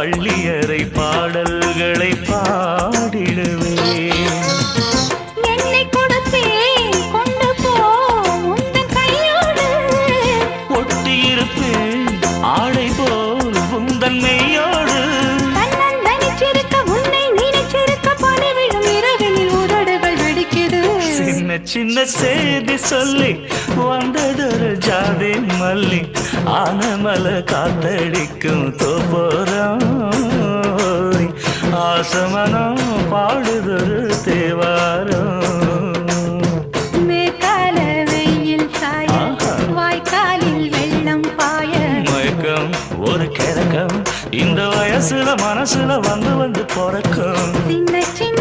பள்ளியறை பாடல்களை பாடிடுவேன். ஒட்டியிருப்பேன் ஆடை போல் உந்தன் மெய்யோடு. சின்ன சின்ன செய்தி சொல்லி வந்ததொரு ஜாதி மல்லி ஆனமல காத்தடிக்கும் தோப்போரம் ஆசமனம் பாடுதொரு தேவாரம். ஒரு கிறக்கம். இந்த வயசுல மனசுல வந்து வந்து பிறக்கும். சின்ன சின்ன